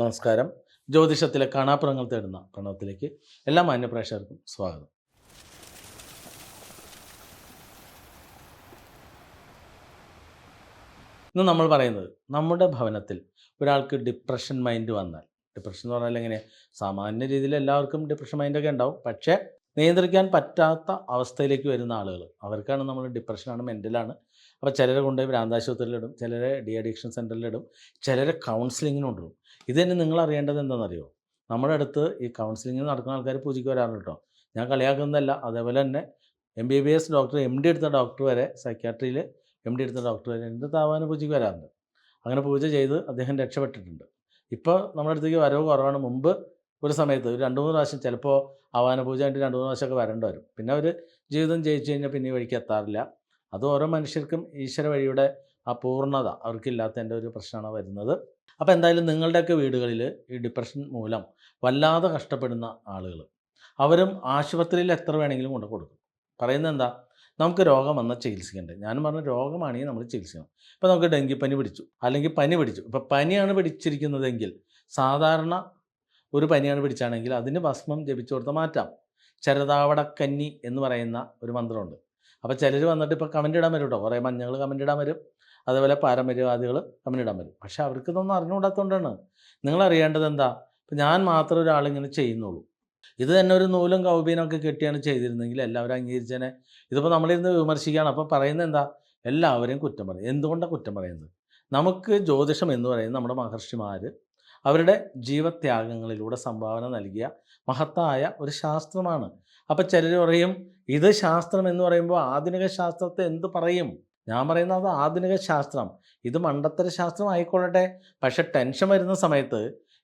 നമസ്കാരം. ജ്യോതിഷത്തിലെ കാണാപ്പുറങ്ങൾ തേടുന്ന പ്രണവത്തിലേക്ക് എല്ലാ മാന്യപ്രേക്ഷകർക്കും സ്വാഗതം. ഇന്ന് നമ്മൾ പറയുന്നത് നമ്മുടെ ഭവനത്തിൽ ഒരാൾക്ക് ഡിപ്രഷൻ മൈൻഡ് വന്നാൽ. ഡിപ്രഷൻ എന്ന് പറഞ്ഞാൽ എങ്ങനെ? സാമാന്യ രീതിയിൽ എല്ലാവർക്കും ഡിപ്രഷൻ മൈൻഡൊക്കെ ഉണ്ടാവും. പക്ഷേ നിയന്ത്രിക്കാൻ പറ്റാത്ത അവസ്ഥയിലേക്ക് വരുന്ന ആളുകൾ. അവർക്കാണ് നമ്മൾ ഡിപ്രഷനാണ് മെന്റലാണ് അപ്പോൾ ചിലരെ കൊണ്ടുപോയി ഭ്രാന്താശുപത്രിയിലിടും ചിലരെ ഡി അഡിക്ഷൻ സെന്ററിലിടും ചിലരെ കൗൺസിലിങ്ങിന് കൊണ്ടുപോകും ഇത് തന്നെ നിങ്ങൾ അറിയേണ്ടത് എന്താണെന്നറിയോ? നമ്മുടെ അടുത്ത് ഈ കൗൺസിലിങ്ങിന് നടക്കുന്ന ആൾക്കാർ പൂജയ്ക്ക് വരാറുണ്ട് കേട്ടോ ഞാൻ കളിയാക്കുന്നതല്ല അതേപോലെ തന്നെ M B B S doctor M D എടുത്ത ഡോക്ടർ വരെ സൈക്യാട്രിയിൽ എം ഡി എടുത്ത ഡോക്ടർ വരെ എന്റെ താവാന പൂജയ്ക്ക് വരാറുണ്ട്. അങ്ങനെ പൂജ ചെയ്ത് അദ്ദേഹം രക്ഷപ്പെട്ടിട്ടുണ്ട്. ഇപ്പോൾ നമ്മുടെ അടുത്തേക്ക് വരവ് കുറവാണ്. മുമ്പ് ഒരു സമയത്ത് ഒരു രണ്ട് മൂന്ന് പ്രാവശ്യം ചിലപ്പോൾ ആവാന പൂജ ആയിട്ട് രണ്ട് മൂന്ന് പ്രാവശ്യമൊക്കെ വരേണ്ടി വരും. പിന്നെ അവർ ജീവിതം ജയിച്ചു കഴിഞ്ഞാൽ പിന്നെ വഴിക്ക് എത്താറില്ല. അത് ഓരോ മനുഷ്യർക്കും ഈശ്വര വഴിയുടെ ആ പൂർണത അവർക്കില്ലാത്തതിന്റെ ഒരു പ്രശ്നമാണ് വരുന്നത്. അപ്പോൾ എന്തായാലും നിങ്ങളുടെയൊക്കെ വീടുകളിൽ ഈ ഡിപ്രഷൻ മൂലം വല്ലാതെ കഷ്ടപ്പെടുന്ന ആളുകൾ അവരും ആശുപത്രിയിൽ എത്ര വേണമെങ്കിലും കൊണ്ട് കൊടുക്കും. പറയുന്നത് എന്താ? നമുക്ക് രോഗം വന്നാൽ ചികിത്സിക്കണ്ടേ? ഞാനും പറഞ്ഞ രോഗമാണെങ്കിൽ നമ്മൾ ചികിത്സിക്കണം. ഇപ്പോൾ നമുക്ക് ഡെങ്കിപ്പനി പിടിച്ചു അല്ലെങ്കിൽ പനി പിടിച്ചു. ഇപ്പോൾ പനിയാണ് പിടിച്ചിരിക്കുന്നതെങ്കിൽ സാധാരണ ഒരു പനിയാണ് പിടിച്ചാണെങ്കിൽ അതിന് ഭസ്മം ജപിച്ചു കൊടുത്ത് മാറ്റാം. ചരതാവടക്കന്നി എന്ന് പറയുന്ന ഒരു മന്ത്രമുണ്ട്. അപ്പോൾ ചിലർ വന്നിട്ട് ഇപ്പോൾ കമന്റ് ഇടാൻ വരും കേട്ടോ കുറേ മഞ്ഞൾ കമന്റ് ഇടാൻ വരും. അതേപോലെ പാരമ്പര്യവാദികൾ തമ്മിലിടാൻ വരും പക്ഷേ അവർക്ക് ഇതൊന്നും അറിഞ്ഞുകൂടാത്തതുകൊണ്ടാണ്. നിങ്ങൾ അറിയേണ്ടത് എന്താ? ഇപ്പം ഞാൻ മാത്രം ഒരാളിങ്ങനെ ചെയ്യുന്നുള്ളൂ. ഇത് തന്നെ ഒരു നൂലും കൗബീനൊക്കെ കെട്ടിയാണ് ചെയ്തിരുന്നെങ്കിൽ എല്ലാവരും അംഗീകരിച്ചേനെ. ഇതിപ്പോൾ നമ്മളിരുന്ന് വിമർശിക്കുകയാണ്. അപ്പോൾ പറയുന്നത് എന്താ? എല്ലാവരെയും കുറ്റം പറയും. എന്തുകൊണ്ടാണ് കുറ്റം പറയുന്നത്? നമുക്ക് ജ്യോതിഷം എന്ന് പറയുന്നത് നമ്മുടെ മഹർഷിമാർ അവരുടെ ജീവത്യാഗങ്ങളിലൂടെ സംഭാവന നൽകിയ മഹത്തായ ഒരു ശാസ്ത്രമാണ്. അപ്പോൾ ചിലർ പറയും ഇത് ശാസ്ത്രം എന്ന് പറയുമ്പോൾ ആധുനിക ശാസ്ത്രത്തെ എന്ത് പറയും? ഞാൻ പറയുന്നത് ആധുനിക ശാസ്ത്രം. ഇത് മണ്ടത്തര ശാസ്ത്രം ആയിക്കൊള്ളട്ടെ. പക്ഷെ ടെൻഷൻ വരുന്ന സമയത്ത്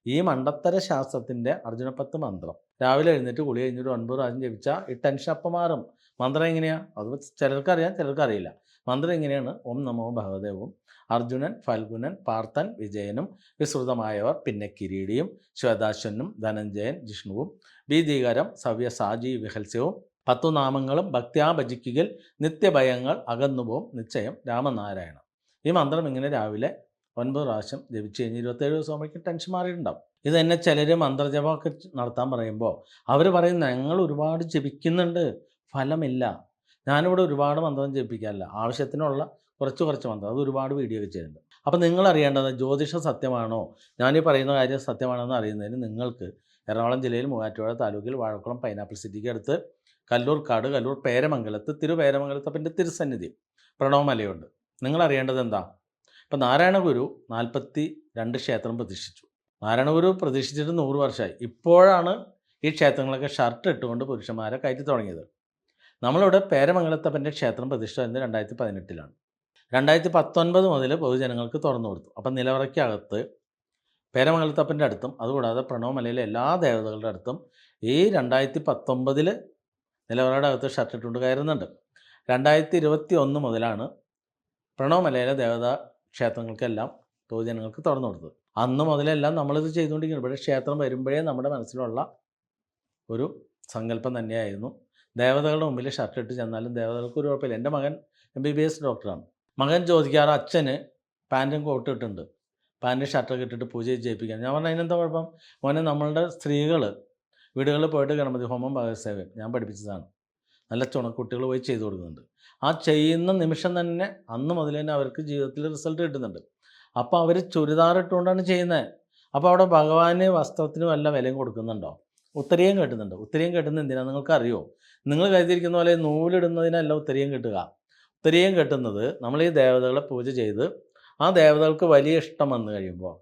ഈ മണ്ടത്തര ശാസ്ത്രത്തിന്റെ അർജുനപ്പത്ത് മന്ത്രം. രാവിലെ എഴുന്നേറ്റ് കുളി കഴിഞ്ഞിട്ട് ഒൻപത് പ്രാവശ്യം ജപിച്ചാൽ ഈ ടെൻഷൻ അപ്പം മാറും. മന്ത്രം എങ്ങനെയാണ് അത് ചിലർക്കറിയാം ചിലർക്കറിയില്ല. മന്ത്രം എങ്ങനെയാണ്? ഓം നമോ ഭഗവദേവും. അർജുനൻ ഫൽഗുനൻ പാർത്ഥൻ വിജയനും വിസ്തൃതമായവർ പിന്നെ കിരീടിയും ശ്വേതാശ്വനും ധനഞ്ജയൻ ജിഷ്ണുവും ഭീതികരം സവ്യസാജി വിഹൽസ്യവും പത്തു നാമങ്ങളും ഭക്ത്യാ ഭജിക്കുകൽ നിത്യഭയങ്ങൾ അകന്നുപോകും നിശ്ചയം രാമനാരായണം. ഈ മന്ത്രം ഇങ്ങനെ രാവിലെ ഒൻപത് പ്രാവശ്യം ജപിച്ച് കഴിഞ്ഞ് ഇരുപത്തേഴ് ദിവസം ആകുമ്പോഴേക്കും ടെൻഷൻ മാറിയിട്ടുണ്ടാവും. ഇത് തന്നെ ചിലർ മന്ത്രജപമൊക്കെ നടത്താൻ പറയുമ്പോൾ അവർ പറയുന്ന ഞങ്ങൾ ഒരുപാട് ജപിക്കുന്നുണ്ട്. ഫലമില്ല. ഞാനിവിടെ ഒരുപാട് മന്ത്രം ജപിക്കാറില്ല. ആവശ്യത്തിനുള്ള കുറച്ച് കുറച്ച് മന്ത്രം. അത് ഒരുപാട് വീഡിയോ ഒക്കെ ചെയ്യുന്നുണ്ട്. അപ്പോൾ നിങ്ങൾ അറിയേണ്ടത് ജ്യോതിഷ സത്യമാണോ? ഞാനീ പറയുന്ന കാര്യം സത്യമാണോ എന്ന് അറിയുന്നതിന് നിങ്ങൾക്ക് എറണാകുളം ജില്ലയിൽ മൂവാറ്റുപുഴ താലൂക്കിൽ വാഴക്കുളം പൈനാപ്പിൾ സിറ്റിക്ക് അടുത്ത് കല്ലൂർക്കാട് കല്ലൂർ പേരമംഗലത്ത് തിരുപേരമംഗലത്ത് അപ്പന്റെ തിരുസന്നിധി പ്രണവമലയുണ്ട് നിങ്ങൾ അറിയേണ്ടത് എന്താ? ഇപ്പം നാരായണ ഗുരു നാൽപ്പത്തി രണ്ട് ക്ഷേത്രം പ്രതിഷ്ഠിച്ചു. നാരായണ ഗുരു പ്രതിഷ്ഠിച്ചിട്ട് നൂറ് വർഷമായി ഇപ്പോഴാണ് ഈ ക്ഷേത്രങ്ങളൊക്കെ ഷർട്ട് ഇട്ടുകൊണ്ട് പുരുഷന്മാരെ കയറ്റി തുടങ്ങിയത്. നമ്മളിവിടെ പേരമംഗലത്തപ്പന്റെ ക്ഷേത്രം പ്രതിഷ്ഠ വരുന്നത് രണ്ടായിരത്തി പതിനെട്ടിലാണ് രണ്ടായിരത്തി പത്തൊൻപത് മുതൽ പൊതുജനങ്ങൾക്ക് തുറന്നു കൊടുത്തു. അപ്പം നിലവറയ്ക്കകത്ത് പേരമംഗലത്തപ്പന്റെ അടുത്തും അതുകൂടാതെ പ്രണവമലയിലെ എല്ലാ ദേവതകളുടെ അടുത്തും ഈ രണ്ടായിരത്തി പത്തൊമ്പതിൽ നിലവറയുടെ അകത്ത് ഷർട്ട് ഇട്ടുകൊണ്ട് കയറുന്നുണ്ട്. രണ്ടായിരത്തി ഇരുപത്തി ഒന്ന് മുതലാണ് പ്രണവമലയിലെ ദേവതാ ക്ഷേത്രങ്ങൾക്കെല്ലാം പൊതുജനങ്ങൾക്ക് തുറന്നു കൊടുത്തത്. അന്ന് മുതലെല്ലാം നമ്മളിത് ചെയ്തുകൊണ്ടിരിക്കുന്നത് പക്ഷേ ക്ഷേത്രം വരുമ്പോഴേ നമ്മുടെ മനസ്സിലുള്ള ഒരു സങ്കല്പം തന്നെയായിരുന്നു. ദേവതകളുടെ മുമ്പിൽ ഷർട്ട് ഇട്ട് ചെന്നാലും ദേവതകൾക്ക് ഒരു കുഴപ്പമില്ല. എന്റെ മകൻ എം ബി ബി എസ് ഡോക്ടറാണ് മകൻ ചോദിക്കാറ് അച്ഛന് പാന്റും കോട്ടും ഇട്ടിട്ടുണ്ട് പാന്റും ഷർട്ടൊക്കെ ഇട്ടിട്ട് പൂജ ചെയ്യിപ്പിക്കാൻ ഞാൻ പറഞ്ഞു അതിനെന്താ കുഴപ്പം? മോനെ നമ്മളുടെ സ്ത്രീകൾ വീടുകളിൽ പോയിട്ട് ഗണപതി ഹോമം ഭഗവത്സേവം ഞാൻ പഠിപ്പിച്ചതാണ്. നല്ല ചുണക്കുട്ടികൾ പോയി ചെയ്തു കൊടുക്കുന്നുണ്ട്. ആ ചെയ്യുന്ന നിമിഷം തന്നെ അന്ന് മുതൽ തന്നെ അവർക്ക് ജീവിതത്തിൽ റിസൾട്ട് കിട്ടുന്നുണ്ട്. അപ്പോൾ അവർ ചുരിദാർ ഇട്ടുകൊണ്ടാണ് ചെയ്യുന്നത്. അപ്പോൾ അവിടെ ഭഗവാന് വസ്ത്രത്തിനും വല്ല വിലയും കൊടുക്കുന്നുണ്ടോ? ഉത്തരീയം കെട്ടുന്നുണ്ട്. ഉത്തരീയം കെട്ടുന്നത് എന്തിനാണ് നിങ്ങൾക്കറിയോ? നിങ്ങൾ കരുതിയിരിക്കുന്ന പോലെ നൂലിടുന്നതിനല്ല ഉത്തരീയം കെട്ടുക. ഉത്തരീയം കെട്ടുന്നത് നമ്മൾ ഈ ദേവതകളെ പൂജ ചെയ്ത് ആ ദേവതകൾക്ക് വലിയ ഇഷ്ടം വന്നു കഴിയുമ്പോൾ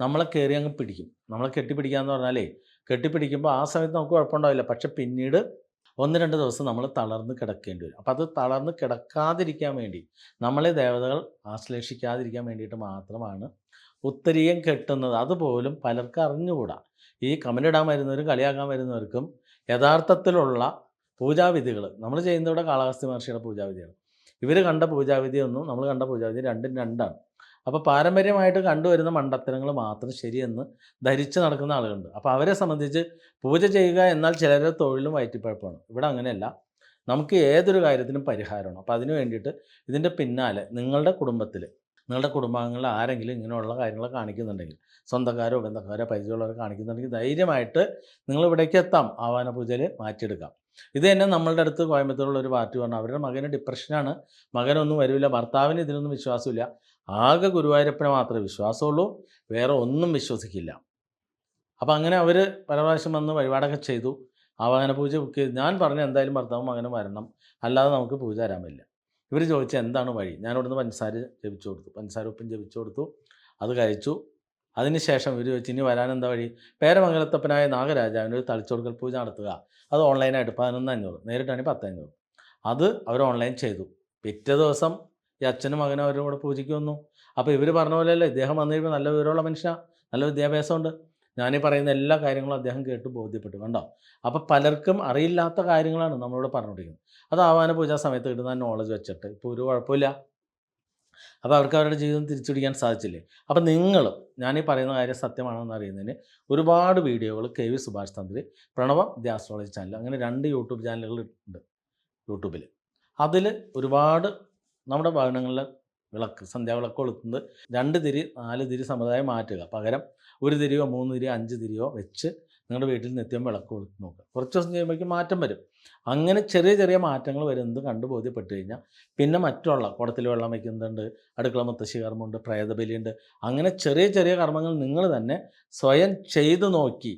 നമ്മളെ കയറി അങ്ങ് പിടിക്കും. നമ്മളെ കെട്ടിപ്പിടിക്കുക എന്ന് പറഞ്ഞാലേ കെട്ടിപ്പിടിക്കുമ്പോൾ ആ സമയത്ത് നമുക്ക് കുഴപ്പമുണ്ടാവില്ല. പക്ഷെ പിന്നീട് ഒന്ന് രണ്ട് ദിവസം നമ്മൾ തളർന്ന് കിടക്കേണ്ടി വരും. അപ്പോൾ അത് തളർന്ന് കിടക്കാതിരിക്കാൻ വേണ്ടി നമ്മളെ ദേവതകൾ ആശ്ലേഷിക്കാതിരിക്കാൻ വേണ്ടിയിട്ട് മാത്രമാണ് ഉത്തരീയം കെട്ടുന്നത്. അതുപോലും പലർക്കും അറിഞ്ഞുകൂടാ. ഈ കമലിടാൻ വരുന്നവരും കളിയാക്കാൻ വരുന്നവർക്കും യഥാർത്ഥത്തിലുള്ള പൂജാവിധികൾ നമ്മൾ ചെയ്യുന്നവിടെ കാളഹസ്തി മഹർഷിയുടെ പൂജാവിധിയാണ് ഇവർ കണ്ട പൂജാവിധിയൊന്നും നമ്മൾ കണ്ട പൂജാവിധി രണ്ടും രണ്ടാണ്. അപ്പോൾ പാരമ്പര്യമായിട്ട് കണ്ടുവരുന്ന മണ്ടത്തരങ്ങൾ മാത്രം ശരിയെന്ന് ധരിച്ച് നടക്കുന്ന ആളുകളുണ്ട്. അപ്പോൾ അവരെ സംബന്ധിച്ച് പൂജ ചെയ്യുക എന്നാൽ ചിലരുടെ തൊഴിലും വയറ്റിപ്പഴപ്പാണ്. ഇവിടെ അങ്ങനെയല്ല. നമുക്ക് ഏതൊരു കാര്യത്തിനും പരിഹാരമാണ്. അപ്പോൾ അതിന് വേണ്ടിയിട്ട് ഇതിന്റെ പിന്നാലെ നിങ്ങളുടെ കുടുംബത്തിൽ നിങ്ങളുടെ കുടുംബാംഗങ്ങളിൽ ആരെങ്കിലും ഇങ്ങനെയുള്ള കാര്യങ്ങൾ കാണിക്കുന്നുണ്ടെങ്കിൽ സ്വന്തക്കാരോ ബന്ധക്കാരോ പരിചയമുള്ളവരോ കാണിക്കുന്നുണ്ടെങ്കിൽ ധൈര്യമായിട്ട് നിങ്ങൾ ഇവിടേക്ക് എത്താം. ആവാന പൂജയിൽ മാറ്റിയെടുക്കാം. ഇത് തന്നെ നമ്മളുടെ അടുത്ത് കോയമ്പത്തൂരുള്ള ഒരു പാർട്ടി പറഞ്ഞു അവരുടെ മകന് ഡിപ്രഷനാണ് മകനൊന്നും വരില്ല ഭർത്താവിന് ഇതിനൊന്നും വിശ്വാസമില്ല. ആകെ ഗുരുവായൂരപ്പനെ മാത്രമേ വിശ്വാസമുള്ളൂ വേറെ ഒന്നും വിശ്വസിക്കില്ല. അപ്പോൾ അങ്ങനെ അവർ പല പ്രാവശ്യം വന്ന് വഴിപാടൊക്കെ ചെയ്തു. ആവാഹന പൂജ ബുക്ക് ചെയ്ത്. ഞാൻ പറഞ്ഞു എന്തായാലും ഭർത്താവും അങ്ങനെ വരണം. അല്ലാതെ നമുക്ക് പൂജ തരാൻ പറ്റില്ല. ഇവർ ചോദിച്ചു എന്താണ് വഴി? ഞാൻ ഇവിടുന്ന് പഞ്ചസാര ജപിച്ചു കൊടുത്തു. പഞ്ചസാര ഉപ്പും ജപിച്ചു കൊടുത്തു. അത് കഴിച്ചു. അതിനുശേഷം ഇവർ ചോദിച്ചു ഇനി വരാൻ എന്താ വഴി? പേരമംഗലത്തപ്പനായ നാഗരാജാവിന് ഒരു തളിച്ചുകൊടുക്കൽ പൂജ നടത്തുക. അത് ഓൺലൈനായിട്ട് പതിനൊന്ന് അഞ്ഞൂറ് നേരിട്ടാണെങ്കിൽ പത്തഞ്ഞൂറ്. അത് അവർ ഓൺലൈൻ ചെയ്തു. പിറ്റേ ദിവസം ഈ അച്ഛനും മകനും അവരുടെ കൂടെ പൂജയ്ക്ക് വന്നു. അപ്പോൾ ഇവർ പറഞ്ഞ പോലെയല്ല ഇദ്ദേഹം വന്നു കഴിയുമ്പോൾ നല്ല വിവരമുള്ള മനുഷ്യനാണ് നല്ല വിദ്യാഭ്യാസമുണ്ട്. ഞാനീ പറയുന്ന എല്ലാ കാര്യങ്ങളും അദ്ദേഹം കേട്ട് ബോധ്യപ്പെട്ടു കണ്ടോ? അപ്പോൾ പലർക്കും അറിയില്ലാത്ത കാര്യങ്ങളാണ് നമ്മളോട് പറഞ്ഞുകൊണ്ടിരിക്കുന്നത്. അത് ആവാന പൂജാ സമയത്ത് കിട്ടുന്ന നോളജ് വെച്ചിട്ട് ഇപ്പോൾ ഒരു കുഴപ്പമില്ല. അപ്പോൾ അവർക്ക് അവരുടെ ജീവിതം തിരിച്ചുപിടിക്കാൻ സാധിച്ചില്ലേ? അപ്പോൾ നിങ്ങൾ ഞാൻ ഈ പറയുന്ന കാര്യം സത്യമാണെന്ന് അറിയുന്നതിന് ഒരുപാട് വീഡിയോകൾ കെ വി സുഭാഷ് തന്ത്രി പ്രണവ ദി ആസ്ട്രോളജി ചാനൽ അങ്ങനെ രണ്ട് യൂട്യൂബ് ചാനലുകൾ ഉണ്ട് യൂട്യൂബിൽ അതിൽ ഒരുപാട് നമ്മുടെ ഭവനങ്ങളിൽ വിളക്ക് സന്ധ്യാവിളക്ക് കൊളുത്തുന്നത് രണ്ട് തിരി നാല് തിരി സമുദായം മാറ്റുക. പകരം ഒരു തിരിയോ മൂന്ന് തിരിയോ അഞ്ച് തിരിയോ വെച്ച് നിങ്ങളുടെ വീട്ടിൽ നിത്യം വിളക്ക് കൊളുത്ത് നോക്കുക. കുറച്ച് ദിവസം കഴിയുമ്പോഴേക്കും മാറ്റം വരും. അങ്ങനെ ചെറിയ ചെറിയ മാറ്റങ്ങൾ വരുന്നത് കണ്ടു ബോധ്യപ്പെട്ട് കഴിഞ്ഞാൽ പിന്നെ മറ്റുള്ള കുടത്തിൽ വെള്ളം വയ്ക്കുന്നുണ്ട് അടുക്കള മുത്തശ്ശി കർമ്മമുണ്ട് പ്രേതബലിയുണ്ട്. അങ്ങനെ ചെറിയ ചെറിയ കർമ്മങ്ങൾ നിങ്ങൾ തന്നെ സ്വയം ചെയ്തു നോക്കി.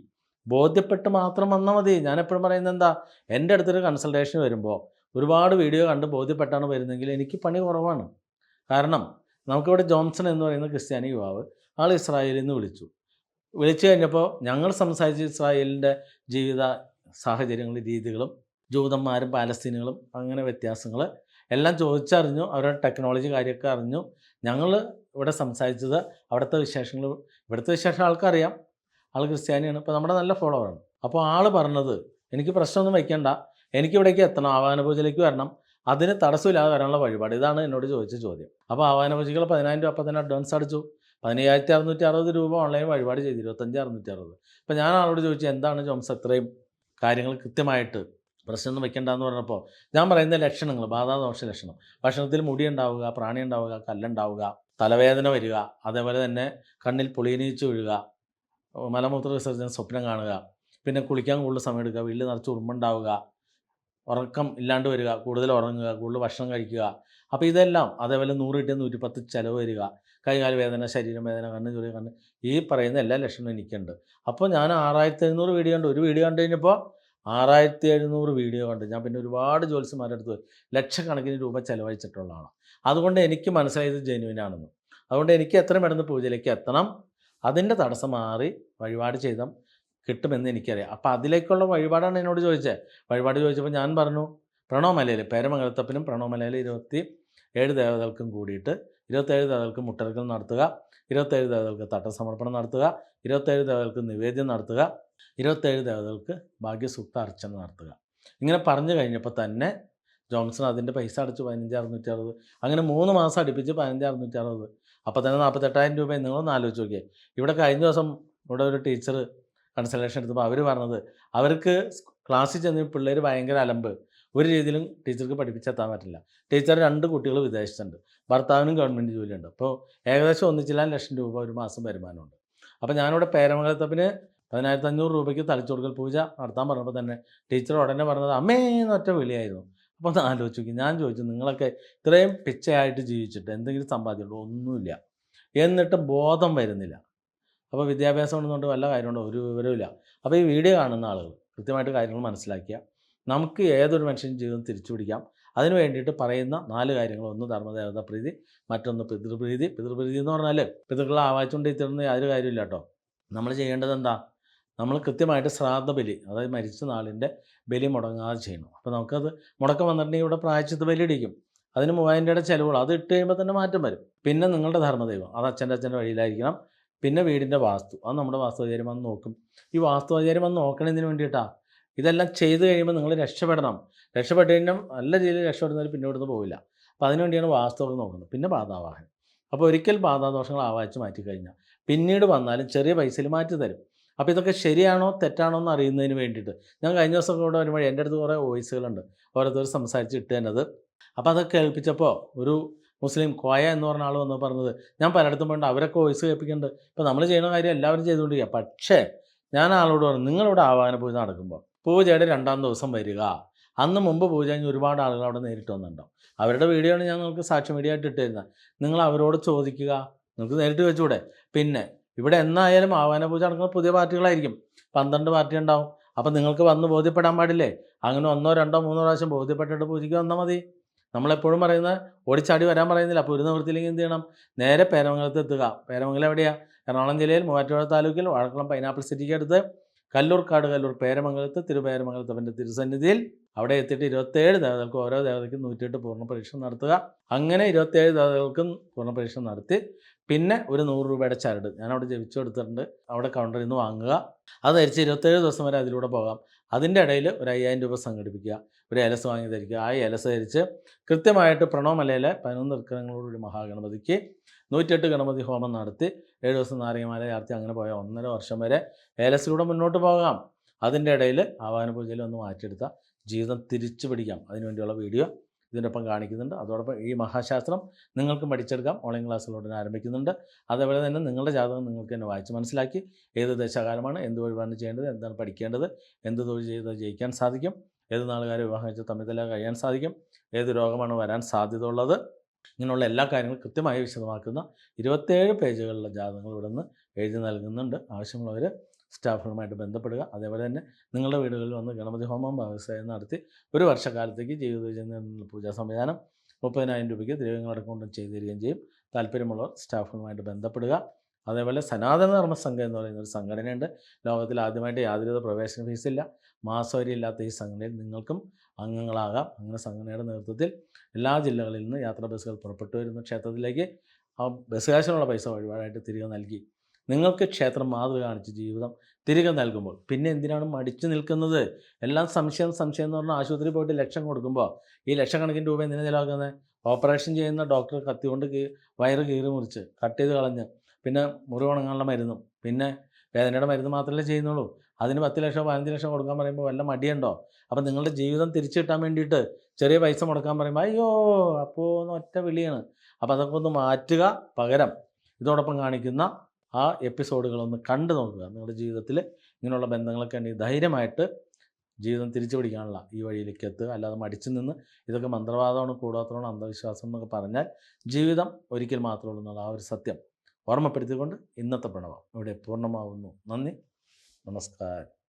ബോധ്യപ്പെട്ട് മാത്രം വന്നാൽ മതി. ഞാൻ എപ്പോഴും പറയുന്നത് എന്താ? എന്റെ അടുത്തൊരു കൺസൾട്ടേഷൻ വരുമ്പോൾ ഒരുപാട് വീഡിയോ കണ്ട് ബോധ്യപ്പെട്ടാണ് വരുന്നതെങ്കിൽ എനിക്ക് പണി കുറവാണ്. കാരണം നമുക്കിവിടെ ജോൺസൺ എന്ന് പറയുന്ന ക്രിസ്ത്യാനി യുവാവ് ആൾ ഇസ്രായേലിൽ നിന്ന് വിളിച്ചു. വിളിച്ചു കഴിഞ്ഞപ്പോൾ ഞങ്ങൾ സംസാരിച്ച ഇസ്രായേലിന്റെ ജീവിത സാഹചര്യങ്ങളും രീതികളും ജൂതന്മാരും പാലസ്തീനുകളും അങ്ങനെ വ്യത്യാസങ്ങൾ എല്ലാം ചോദിച്ചറിഞ്ഞു അവരുടെ ടെക്നോളജി കാര്യമൊക്കെ അറിഞ്ഞു. ഞങ്ങൾ ഇവിടെ സംസാരിച്ചത് അവിടുത്തെ വിശേഷങ്ങൾ ഇവിടുത്തെ വിശേഷം ആൾക്കറിയാം. ആൾ ക്രിസ്ത്യാനിയാണ്. ഇപ്പോൾ നമ്മുടെ നല്ല ഫോളോവറാണ്. അപ്പോൾ ആൾ പറഞ്ഞത് എനിക്ക് പ്രശ്നമൊന്നും വയ്ക്കണ്ട. എനിക്കിവിടേക്ക് എത്തണം. ആവാഹന പൂജയിലേക്ക് വരണം. അതിന് തടസ്സമില്ലാതെ വരാനുള്ള വഴിപാട്. ഇതാണ് എന്നോട് ചോദിച്ച ചോദ്യം. അപ്പോൾ ആവാഹന പൂജകൾ പതിനായിരം രൂപ അപ്പം തന്നെ അഡ്വാൻസ് അടിച്ചു. പതിനയ്യായിരത്തി അറുന്നൂറ്റി അറുപത് രൂപ ഓൺലൈൻ വഴിപാട് ചെയ്തു ഇരുപത്തഞ്ച് അറുന്നൂറ്റി അറുപത്. അപ്പോൾ ഞാൻ ആളോട് ചോദിച്ചു എന്താണ് ജോംസ് അത്രയും കാര്യങ്ങൾ കൃത്യമായിട്ട് പ്രശ്നമൊന്നും വെക്കണ്ടെന്ന് പറഞ്ഞപ്പോൾ ഞാൻ പറയുന്ന ലക്ഷണങ്ങൾ ബാധാദോഷ ലക്ഷണം. ഭക്ഷണത്തിൽ മുടി ഉണ്ടാവുക പ്രാണി ഉണ്ടാവുക കല്ലുണ്ടാവുക തലവേദന വരിക അതേപോലെ തന്നെ കണ്ണിൽ പുളിയനീച്ച് വീഴുക മലമൂത്ര വിസർജന സ്വപ്നം കാണുക പിന്നെ കുളിക്കാൻ കൂടുതൽ സമയം എടുക്കുക വീട്ടിൽ നിറച്ച് ഉറുമ്പുണ്ടാവുക ഉറക്കം ഇല്ലാണ്ട് വരിക കൂടുതൽ ഉറങ്ങുക കൂടുതൽ ഭക്ഷണം കഴിക്കുക. അപ്പോൾ ഇതെല്ലാം അതേപോലെ നൂറ് കിട്ടിയ നൂറ്റിപ്പത്ത് ചിലവ് വരിക. കൈകാല വേദന ശരീരം വേദന കണ്ണ് ചൊറിയ കണ്ണ് ഈ പറയുന്ന എല്ലാ ലക്ഷണവും എനിക്കുണ്ട്. അപ്പോൾ ഞാൻ ആറായിരത്തി എഴുന്നൂറ് വീഡിയോ കണ്ടു. ഒരു വീഡിയോ കണ്ടു കഴിഞ്ഞപ്പോൾ ആറായിരത്തി എഴുന്നൂറ് വീഡിയോ കണ്ടു. ഞാൻ പിന്നെ ഒരുപാട് ജ്യോത്സ്യന്മാരുടെ അടുത്ത് ലക്ഷക്കണക്കിന് രൂപ ചിലവഴിച്ചിട്ടുള്ളതാണ്. അതുകൊണ്ട് എനിക്ക് മനസ്സിലായത് ജെനുവിനാണെന്ന് അതുകൊണ്ട് എനിക്ക് എത്രയും പെട്ടെന്ന് പൂജയിലേക്ക് എത്തണം. അതിന്റെ തടസ്സം മാറി വഴിപാട് ചെയ്താൽ കിട്ടുമെന്ന് എനിക്കറിയാം. അപ്പോൾ അതിലേക്കുള്ള വഴിപാടാണ് എന്നോട് ചോദിച്ചത് വഴിപാട് ചോദിച്ചപ്പോൾ ഞാൻ പറഞ്ഞു പ്രണവമലയിൽ പേരമംഗലത്തപ്പനും പ്രണവമലയിൽ ഇരുപത്തി ഏഴ് ദേവതകൾക്കും കൂടിയിട്ട് ഇരുപത്തേഴ് ദേവതകൾക്ക് മുട്ടർക്കൽ നടത്തുക ഇരുപത്തേഴ് ദേവതകൾക്ക് തട്ടസമർപ്പണം നടത്തുക ഇരുപത്തേഴ് ദേവതകൾക്ക് നിവേദ്യം നടത്തുക ഇരുപത്തേഴ് ദേവതകൾക്ക് ഭാഗ്യസൂക്ത അർച്ചന നടത്തുക. ഇങ്ങനെ പറഞ്ഞു കഴിഞ്ഞപ്പോൾ തന്നെ ജോൺസൺ അതിന്റെ പൈസ അടച്ചു പതിനഞ്ച് അറുന്നൂറ്റി അറുപത് അങ്ങനെ മൂന്ന് മാസം അടുപ്പിച്ച് പതിനഞ്ച് അറുന്നൂറ്റി അറുപത് അപ്പോൾ തന്നെ നാൽപ്പത്തെട്ടായിരം രൂപ നിങ്ങളൊന്ന് ആലോചിച്ച് നോക്കിയേ. ഇവിടെ കഴിഞ്ഞ ദിവസം ഇവിടെ ഒരു ടീച്ചർ കൺസൾട്ടേഷൻ എടുത്തപ്പോൾ അവർ പറഞ്ഞത് അവർക്ക് ക്ലാസ്സിൽ ചെന്ന് പിള്ളേർ ഭയങ്കര അലമ്പ്. ഒരു രീതിയിലും ടീച്ചർക്ക് പഠിപ്പിച്ചെത്താൻ പറ്റില്ല. ടീച്ചർ രണ്ട് കുട്ടികൾ വിദേശത്തുണ്ട്. ഭർത്താവിനും ഗവൺമെന്റ് ജോലിയുണ്ട്. അപ്പോൾ ഏകദേശം ഒന്നിച്ചില്ലാൻ ലക്ഷം രൂപ ഒരു മാസം വരുമാനമുണ്ട്. അപ്പോൾ ഞാനിവിടെ പേരമംഗലത്തപ്പിന് പതിനായിരത്തി അഞ്ഞൂറ് രൂപയ്ക്ക് തലച്ചോറുകൽ പൂജ നടത്താൻ പറഞ്ഞപ്പോൾ തന്നെ ടീച്ചർ ഉടനെ പറഞ്ഞത് അമ്മേ എന്നൊറ്റ വിളിയായിരുന്നു. അപ്പോൾ ഒന്ന് ആലോചിച്ചു നോക്കി. ഞാൻ ചോദിച്ചു നിങ്ങളൊക്കെ ഇത്രയും പിച്ചയായിട്ട് ജീവിച്ചിട്ട് എന്തെങ്കിലും സമ്പാദ്യമുണ്ടോ? ഒന്നുമില്ല. എന്നിട്ട് ബോധം വരുന്നില്ല. അപ്പോൾ വിദ്യാഭ്യാസം ഉണ്ടെന്നുകൊണ്ട് വല്ല കാര്യമുണ്ടോ? ഒരു വിവരമില്ല അപ്പോൾ ഈ വീഡിയോ കാണുന്ന ആളുകൾ കൃത്യമായിട്ട് കാര്യങ്ങൾ മനസ്സിലാക്കിയ നമുക്ക് ഏതൊരു മനുഷ്യൻ ജീവിതം തിരിച്ചു പിടിക്കാം. അതിന് വേണ്ടിയിട്ട് പറയുന്ന നാല് കാര്യങ്ങൾ. ഒന്ന് ധർമ്മദേവത പ്രീതി മറ്റൊന്ന് പിതൃപ്രീതി. പിതൃപ്രീതി എന്ന് പറഞ്ഞാൽ പിതൃക്കളെ ആവാച്ചുകൊണ്ട് തീർന്ന യാതൊരു കാര്യമില്ല കേട്ടോ. നമ്മൾ ചെയ്യേണ്ടത് എന്താ? നമ്മൾ കൃത്യമായിട്ട് ശ്രാദ്ധ ബലി അതായത് മരിച്ച നാളിന്റെ ബലി മുടങ്ങാതെ ചെയ്യണം. അപ്പോൾ നമുക്കത് മുടക്കം വന്നിട്ടുണ്ടെങ്കിൽ ഇവിടെ പ്രായച്ചിത്ത ബലി ഇടിക്കും അതിന് മൂവായിരം രൂപയുടെ ചിലവുകൾ അത് ഇട്ട് കഴിയുമ്പോൾ തന്നെ മാറ്റം വരും. പിന്നെ നിങ്ങളുടെ ധർമ്മദൈവം. അത് അച്ഛന്റെ അച്ഛന്റെ വഴിയിലായിരിക്കണം. പിന്നെ വീടിന്റെ വാസ്തു. അത് നമ്മുടെ വാസ്തുവാചാര്യം വന്ന് നോക്കും. ഈ വാസ്തുവാചാര്യം വന്ന് നോക്കണതിന് വേണ്ടിയിട്ടാണ് ഇതെല്ലാം ചെയ്ത് കഴിയുമ്പോൾ നിങ്ങൾ രക്ഷപ്പെടണം. രക്ഷപ്പെട്ട് കഴിഞ്ഞാൽ നല്ല രീതിയിൽ രക്ഷപ്പെടുന്നവർ പിന്നെ ഇവിടുന്ന് പോവില്ല. അപ്പോൾ അതിനുവേണ്ടിയാണ് വാസ്തുകൾ നോക്കുന്നത്. പിന്നെ പാതാവാഹനം. അപ്പോൾ ഒരിക്കൽ പാതാദോഷങ്ങൾ ആവാച്ച് മാറ്റി കഴിഞ്ഞാൽ പിന്നീട് വന്നാലും ചെറിയ പൈസയിൽ മാറ്റി തരും. അപ്പോൾ ഇതൊക്കെ ശരിയാണോ തെറ്റാണോ എന്ന് അറിയുന്നതിന് വേണ്ടിയിട്ട് ഞാൻ കഴിഞ്ഞ ദിവസം കൂടെ വരുമ്പോൾ എന്റെ അടുത്ത് കുറേ വോയിസുകളുണ്ട്. ഓരോരുത്തർ സംസാരിച്ച് ഇട്ട് തന്നത് അപ്പോൾ അതൊക്കെ കേൾപ്പിച്ചപ്പോൾ ഒരു മുസ്ലിം കോയ എന്ന് പറഞ്ഞ ആൾ വന്ന് പറഞ്ഞത് ഞാൻ പലയിടത്തും പോയിട്ട് അവരൊക്കെ വോയിസ് കേൾപ്പിക്കുന്നുണ്ട്. ഇപ്പം നമ്മൾ ചെയ്യുന്ന കാര്യം എല്ലാവരും ചെയ്തുകൊണ്ടിരിക്കുക. പക്ഷേ ഞാൻ ആളോട് പറഞ്ഞു നിങ്ങളിവിടെ ആവാഹന പൂജ നടക്കുമ്പോൾ പൂജയുടെ രണ്ടാം ദിവസം വരിക. അന്ന് മുമ്പ് പൂജ കഴിഞ്ഞ് ഒരുപാട് ആളുകൾ അവിടെ നേരിട്ട് വന്നിട്ടുണ്ടാവും. അവരുടെ വീഡിയോ ആണ് ഞാൻ നിങ്ങൾക്ക് സാക്ഷ്യം മീഡിയ ആയിട്ട് ഇട്ടിരുന്നത്. നിങ്ങൾ അവരോട് ചോദിക്കുക. നിങ്ങൾക്ക് നേരിട്ട് വെച്ചുകൂടെ പിന്നെ ഇവിടെ എന്നായാലും ആവാന പൂജ നടക്കുന്ന പുതിയ പാർട്ടികളായിരിക്കും. പന്ത്രണ്ട് പാർട്ടി ഉണ്ടാവും. അപ്പം നിങ്ങൾക്ക് വന്ന് ബോധ്യപ്പെടാൻ പാടില്ലേ? അങ്ങനെ ഒന്നോ രണ്ടോ മൂന്നോ പ്രാവശ്യം ബോധ്യപ്പെട്ടിട്ട് പൂജയ്ക്ക് വന്നാൽ മതി. നമ്മളെപ്പോഴും പറയുന്നത് ഓടിച്ചാടി വരാൻ പറയുന്നില്ല. അപ്പോൾ ഒരു നിവൃത്തിയില്ലെങ്കിൽ എന്ത് ചെയ്യണം? നേരെ പേരമംഗലത്ത് എത്തുക. പേരമംഗലം എവിടെയാണ് എറണാകുളം ജില്ലയിൽ മൂവാറ്റുപുഴ താലൂക്കിൽ വാഴക്കുളം പൈനാപ്പിൾ സിറ്റിക്ക് അടുത്ത് കല്ലൂർക്കാട് കല്ലൂർ പേരമംഗലത്ത് തിരുപേരമംഗലത്ത് അവന്റെ തിരുസന്നിധിയിൽ അവിടെ എത്തിയിട്ട് ഇരുപത്തേഴ് ദേവതകൾക്ക് ഓരോ ദേവതയ്ക്കും നൂറ്റിയെട്ട് പൂർണ പരീക്ഷ നടത്തുക. അങ്ങനെ ഇരുപത്തേഴ് ദേവതകൾക്കും പൂർണ പരീക്ഷ നടത്തി പിന്നെ ഒരു നൂറ് രൂപയുടെ ചരട് ഞാൻ അവിടെ ജപിച്ചു കൊടുത്തിട്ടുണ്ട്. അവിടെ കൗണ്ടറിൽ നിന്ന് വാങ്ങുക. അത് ധരിച്ച് ഇരുപത്തേഴ് ദിവസം വരെ അതിലൂടെ പോകാം. അതിന്റെ ഇടയിൽ ഒരു അയ്യായിരം രൂപ സംഘടിപ്പിക്കുക. ഒരു എലസ് വാങ്ങി ധരിക്കുക. ആ എലസ് ധരിച്ച് കൃത്യമായിട്ട് പ്രണവമലയിലെ പതിനൊന്ന് വിക്രങ്ങളോടുകൂടി മഹാഗണപതിക്ക് നൂറ്റെട്ട് ഗണപതി ഹോമം നടത്തി ഏഴ് ദിവസം നാരങ്ങമാല ചാർത്തി അങ്ങനെ പോയ ഒന്നര വർഷം വരെ ഏലസിലൂടെ മുന്നോട്ട് പോകാം. അതിന്റെ ഇടയിൽ ആവാഹന പൂജയിൽ ഒന്ന് മാറ്റിയെടുത്താൽ ജീവിതം തിരിച്ചു പിടിക്കാം. അതിനുവേണ്ടിയുള്ള വീഡിയോ ഇതിന്റെ ഒപ്പം കാണിക്കുന്നുണ്ട്. അതോടൊപ്പം ഈ മഹാശാസ്ത്രം നിങ്ങൾക്ക് പഠിച്ചെടുക്കാം. ഓൺലൈൻ ക്ലാസ്സുകളോട് ആരംഭിക്കുന്നുണ്ട്. അതേപോലെ തന്നെ നിങ്ങളുടെ ജാതകം നിങ്ങൾക്ക് തന്നെ വായിച്ച് മനസ്സിലാക്കി ഏത് ദശകാലമാണ് എന്ത് വഴിപാട് ചെയ്യേണ്ടത് എന്താണ് പഠിക്കേണ്ടത് എന്ത് തൊഴിൽ ചെയ്ത് ജയിക്കാൻ സാധിക്കും ഏത് നാളുകാരെ വിവാഹം കഴിച്ച് തമ്മിൽ തല കഴിയാൻ സാധിക്കും ഏത് രോഗമാണ് വരാൻ സാധ്യത ഉള്ളത് ഇങ്ങനെയുള്ള എല്ലാ കാര്യങ്ങളും കൃത്യമായി വിശദമാക്കുന്ന ഇരുപത്തേഴ് പേജുകളിലെ ജാതകങ്ങൾ ഇവിടെ നിന്ന് എഴുതി നൽകുന്നുണ്ട്. ആവശ്യമുള്ളവർ സ്റ്റാഫുകളുമായിട്ട് ബന്ധപ്പെടുക. അതേപോലെ തന്നെ നിങ്ങളുടെ വീടുകളിൽ വന്ന് ഗണപതി ഹോമം വ്യവസായം നടത്തി ഒരു വർഷക്കാലത്തേക്ക് ജീവിത പൂജാ സംവിധാനം മുപ്പതിനായിരം രൂപയ്ക്ക് ദ്രവ്യങ്ങളടക്കം ചെയ്തു തരികയും ചെയ്യും. താല്പര്യമുള്ളവർ സ്റ്റാഫുകളുമായിട്ട് ബന്ധപ്പെടുക. അതേപോലെ സനാതന ധർമ്മ സംഘം എന്ന് പറയുന്ന ഒരു സംഘടനയുണ്ട്. ലോകത്തിൽ ആദ്യമായിട്ട് യാതൊരുവിധ പ്രവേശന ഫീസില്ല മാസവരി ഇല്ലാത്ത ഈ സംഘടനയിൽ നിങ്ങൾക്കും അംഗങ്ങളാകാം. അങ്ങനെ സംഘടനയുടെ നേതൃത്വത്തിൽ എല്ലാ ജില്ലകളിൽ നിന്ന് യാത്രാ ബസ്സുകൾ പുറപ്പെട്ടു വരുന്ന ക്ഷേത്രത്തിലേക്ക് ആ ബസ് പൈസ വഴിപാടായിട്ട് തിരികെ നൽകി നിങ്ങൾക്ക് ക്ഷേത്രം മാതൃക കാണിച്ച് ജീവിതം തിരികെ നൽകുമ്പോൾ. പിന്നെ എന്തിനാണ് മടിച്ചു നിൽക്കുന്നത്? എല്ലാം സംശയം സംശയം എന്ന് പറഞ്ഞാൽ ആശുപത്രി പോയിട്ട് ലക്ഷം കൊടുക്കുമ്പോൾ ഈ ലക്ഷക്കണക്കിന് രൂപ എന്തിനാണ് ചിലവാക്കുന്നത് ഓപ്പറേഷൻ ചെയ്യുന്ന ഡോക്ടർ കത്തി കൊണ്ട് വയറ് കീറി മുറിച്ച് കട്ട് ചെയ്ത് കളഞ്ഞ്. പിന്നെ മുറിവുണങ്ങാനുള്ള മരുന്നും. പിന്നെ വേദനയുടെ മരുന്ന് മാത്രമല്ലേ ചെയ്യുന്നുള്ളൂ. അതിന് പത്ത് ലക്ഷം പതിനഞ്ച് ലക്ഷം കൊടുക്കാൻ പറയുമ്പോൾ വല്ല മടിയുണ്ടോ? അപ്പം നിങ്ങളുടെ ജീവിതം തിരിച്ചു കിട്ടാൻ വേണ്ടിയിട്ട് ചെറിയ പൈസ മുടക്കാൻ പറയുമ്പോൾ അയ്യോ അപ്പോൾ ഒന്ന് ഒറ്റ വിളിയാണ്. അപ്പോൾ അതൊക്കെ ഒന്ന് മാറ്റുക പകരം. ഇതോടൊപ്പം കാണിക്കുന്ന ആ എപ്പിസോഡുകളൊന്ന് കണ്ടു നോക്കുക. നിങ്ങളുടെ ജീവിതത്തിൽ ഇങ്ങനെയുള്ള ബന്ധങ്ങളൊക്കെ ഉണ്ടെങ്കിൽ ധൈര്യമായിട്ട് ജീവിതം തിരിച്ചു പിടിക്കാനുള്ള ഈ വഴിയിലേക്ക് എത്തുക. അല്ലാതെ മടിച്ചു നിന്ന് ഇതൊക്കെ മന്ത്രവാദമാണ് കൂടാത്തതാണ് അന്ധവിശ്വാസം എന്നൊക്കെ പറഞ്ഞാൽ ജീവിതം ഒരിക്കൽ മാത്രമേ എന്നുള്ള ആ ഒരു സത്യം. ഓർമ്മപ്പെടുത്തിക്കൊണ്ട് ഇന്നത്തെ പ്രണവം ഇവിടെ പൂർണമാവുന്നു. നന്ദി. നമസ്കാരം.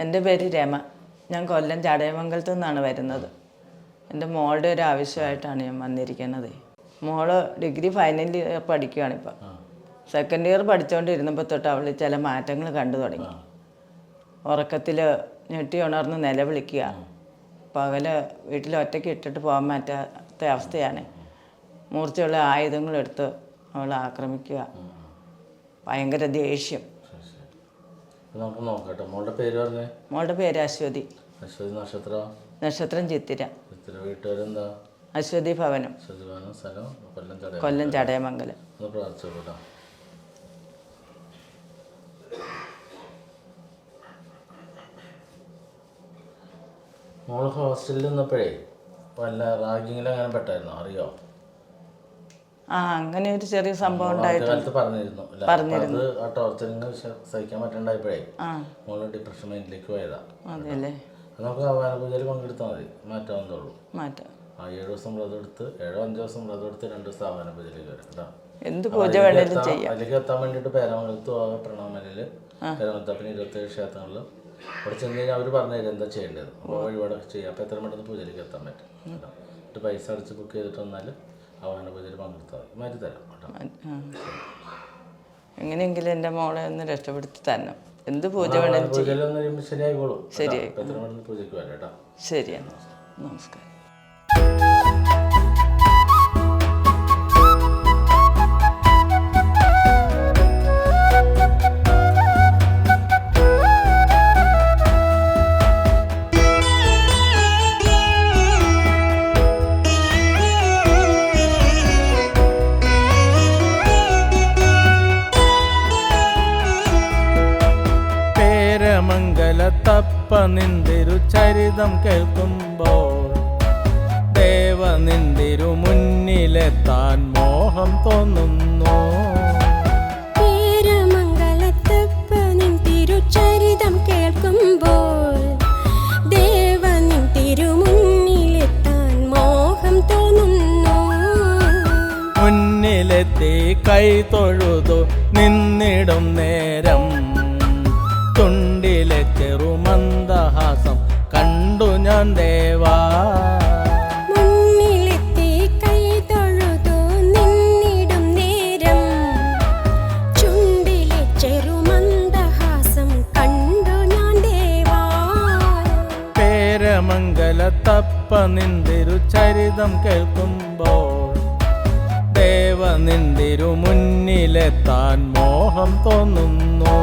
എന്റെ പേര് രമ. ഞാൻ കൊല്ലം ചടയമംഗലത്തു നിന്നാണ് വരുന്നത്. എന്റെ മോളുടെ ഒരു ആവശ്യമായിട്ടാണ് ഞാൻ വന്നിരിക്കുന്നത്. മോൾ ഡിഗ്രി ഫൈനൽ ഇയർ പഠിക്കുകയാണ് ഇപ്പം സെക്കൻഡ് ഇയർ പഠിച്ചുകൊണ്ടിരുന്നപ്പോൾ തൊട്ട് അവൾ ചില മാറ്റങ്ങൾ കണ്ടു തുടങ്ങി. ഉറക്കത്തിൽ ഞെട്ടി ഉണർന്ന് നിലവിളിക്കുക. പകൽ വീട്ടിൽ ഒറ്റയ്ക്ക് ഇട്ടിട്ട് പോകാൻ പറ്റാത്ത അവസ്ഥയാണ്. മൂർച്ചയുള്ള ആയുധങ്ങളെടുത്ത് അവൾ ആക്രമിക്കുക. ഭയങ്കര ദേഷ്യം. നമുക്ക് നോക്കട്ടെ. മോളുടെ പേര് പറഞ്ഞേ? മോളുടെ പേര് അശ്വതി. അശ്വതി നക്ഷത്രം? നക്ഷത്രം ചിത്തിര. ചിത്തിര വീട്ടുകാരെന്താ? അശ്വതി ഭവനം. അശ്വതിവാനം സ്ഥലം? കൊല്ലം ചടയ കൊല്ലം ചടയമംഗലം. ഒന്ന് പ്രാർത്ഥിച്ചോളൂ മോൾ ഹോസ്റ്റലിൽ നിന്നപ്പോഴേ വല്ല റാഗിങ്ങിൽ അങ്ങനെ പെട്ടായിരുന്നോ? അറിയോ? ആ അങ്ങനെ ഒരു ചെറിയ സംഭവം ഉണ്ടായിട്ട് പറഞ്ഞിരുന്നു. പറഞ്ഞിരുന്നു. ആ ടോർച്ചറിങ് സഹിക്കാൻ പറ്റണ്ടായപ്പോഴേ ആ. മോൾ ഡിപ്രഷൻ മൈൻഡിലേക്ക് പോയതാ. അതെല്ലേ അത് നമുക്ക് ആവാന പൂജയിൽ പങ്കെടുത്താൽ മതി. മാറ്റാവുന്നതുള്ളൂ മാറ്റാം. ആ ഏഴ് ദിവസം വ്രതം എടുത്ത് ഏഴോ അഞ്ചോ ദിവസം വ്രതം എടുത്ത് രണ്ട് ദിവസം ആവാന പൂജയിലേക്ക് വരാം. കേട്ടോ. എന്ത് പൂജ വേണേലും ചെയ്യാം. അതിലേക്ക് എത്താൻ വേണ്ടിയിട്ട് പോകാം പ്രണാമലയിൽ പേരാമലത്തപ്പിന് ഇരുപത്തേഴ് ക്ഷേത്രങ്ങളിലും അവിടെ ചെന്ന് കഴിഞ്ഞാൽ അവർ പറഞ്ഞു തരും എന്താ ചെയ്യേണ്ടത്. അപ്പോൾ വഴിപാടൊക്കെ ചെയ്യാം. അപ്പോൾ എത്ര പെട്ടെന്ന് പൂജയിലേക്ക് എത്താൻ പറ്റും. പൈസ അടച്ച് ബുക്ക് ചെയ്തിട്ട് വന്നാൽ ആവാന പൂജയിൽ പങ്കെടുത്താൽ മതി. മാറ്റി തരാം കേട്ടോ. എങ്ങനെയെങ്കിലും എന്റെ മോളെ ഒന്ന് രക്ഷപ്പെടുത്തി തരണം. എന്ത് പൂജ വേണമെങ്കിലും ശരിയായിക്കോളും. ശരിയായി. പൂജയ്ക്ക് വരാം കേട്ടോ. ശരിയാണ് നമസ്കാരം. പേരമംഗലത്തപ്പ നിന്തിരു ചരിതം കേൾക്കുമ്പോൾ ദേവ നിന്തിരു മുന്നിലെത്താൻ മോഹം തോന്നുന്നു. പേരമംഗലത്തപ്പനിൻ തിരുചരിതം കേൾക്കുമ്പോൾ ദേവനിൻ തിരുമുന്നിലെത്താൻ മോഹം തോന്നുന്നു. മുന്നിലെത്തി കൈ തൊഴുതു നിന്നിടും നേരം. തുണ്ടിലെ ഞാൻ ദേവാ. നിന്തിരു ചരിതം കേൾക്കുമ്പോൾ ദേവ നിന്തിരു മുന്നിലെത്താൻ മോഹം തോന്നുന്നു.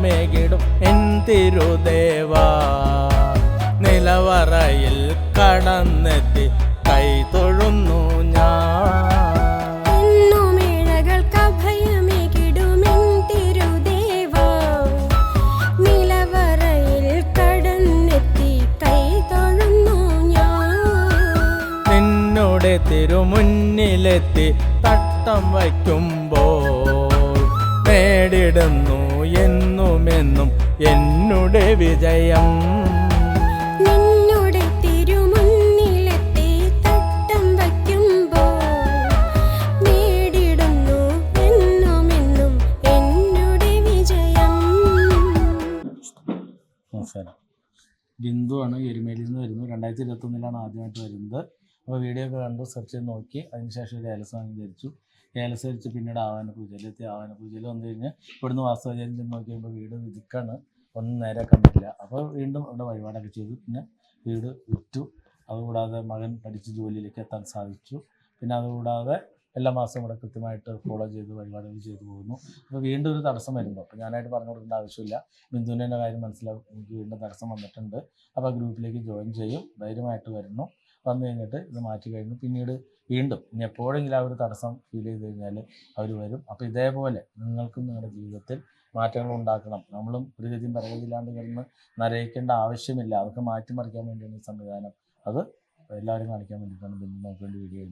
കഭയമേകിടും എൻ തിരുദേവ നിലവറയിൽ കടന്നെത്തി കൈ തൊഴുന്നു ഞാൻ. നിന്നുടെ തിരുമുന്നിലെത്തി തട്ടം വയ്ക്കുമ്പോൾ നേടിടുന്നു എന്നുമെന്നും എന്നുടെ വിജയം. നിന്നുടെ തിരുമുന്നിലെത്തി തട്ടം വയ്ക്കുമ്പോൾ നേടിടുന്നു എന്നുമെന്നും എന്നുടെ വിജയം. നമസ്കാരം. ബിന്ദുവാണ് എരുമേലിയിൽ നിന്ന് വരുന്നത്. രണ്ടായിരത്തി ഇരുപത്തൊന്നിലാണ് ആദ്യമായിട്ട് വരുന്നത്. അപ്പോൾ വീഡിയോ ഒക്കെ കണ്ടു സെർച്ച് ചെയ്ത് നോക്കി. അതിനുശേഷം ഒരു അലസം ധരിച്ചു. ഏലസ് ധരിച്ച് പിന്നീട് ആവാന പൂജയിലെത്തി ആവാന പൂജയിൽ വന്നു കഴിഞ്ഞ് ഇവിടുന്ന് വാസ്തവചാര്യം ചെന്ന് വീട് വിധിക്കാണ് ഒന്നും നേരെ കണ്ടില്ല. അപ്പോൾ വീണ്ടും ഇവിടെ വഴിപാടൊക്കെ ചെയ്തു. പിന്നെ വീട് വിറ്റു. അതുകൂടാതെ മകൻ പഠിച്ച് ജോലിയിലേക്ക് എത്താൻ സാധിച്ചു. പിന്നെ അതുകൂടാതെ എല്ലാ മാസവും ഇവിടെ കൃത്യമായിട്ട് ഫോളോ ചെയ്ത് വഴിപാടുകൾ ചെയ്തു പോകുന്നു. അപ്പോൾ വീണ്ടും ഒരു തടസ്സം വരുമ്പോൾ അപ്പോൾ ഞാനായിട്ട് പറഞ്ഞു കൊടുക്കേണ്ട ആവശ്യമില്ല. ബിന്ദുവിന്റെ കാര്യം മനസ്സിലാവും. എനിക്ക് വീണ്ടും തടസ്സം വന്നിട്ടുണ്ട്. അപ്പോൾ ഗ്രൂപ്പിലേക്ക് ജോയിൻ ചെയ്യും. ധൈര്യമായിട്ട് വരുന്നു. വന്നു കഴിഞ്ഞിട്ട് ഇത് മാറ്റി കഴിഞ്ഞു. പിന്നീട് വീണ്ടും ഇനി എപ്പോഴെങ്കിലും ആ ഒരു തടസ്സം ഫീൽ ചെയ്ത് കഴിഞ്ഞാൽ അവർ വരും. അപ്പോൾ ഇതേപോലെ നിങ്ങൾക്കും നിങ്ങളുടെ ജീവിതത്തിൽ മാറ്റങ്ങൾ ഉണ്ടാക്കണം. നമ്മളും ഒരു ഗതിയും പരഗതിയില്ലാണ്ട് കിടന്ന് നരയിക്കേണ്ട ആവശ്യമില്ല. അതൊക്കെ മാറ്റിമറിക്കാൻ വേണ്ടിയാണ് ഈ സംവിധാനം. അത് എല്ലാവരും കാണിക്കാൻ വേണ്ടിയിട്ടാണ് ബിന്ദു നോക്കേണ്ടി വീഡിയോ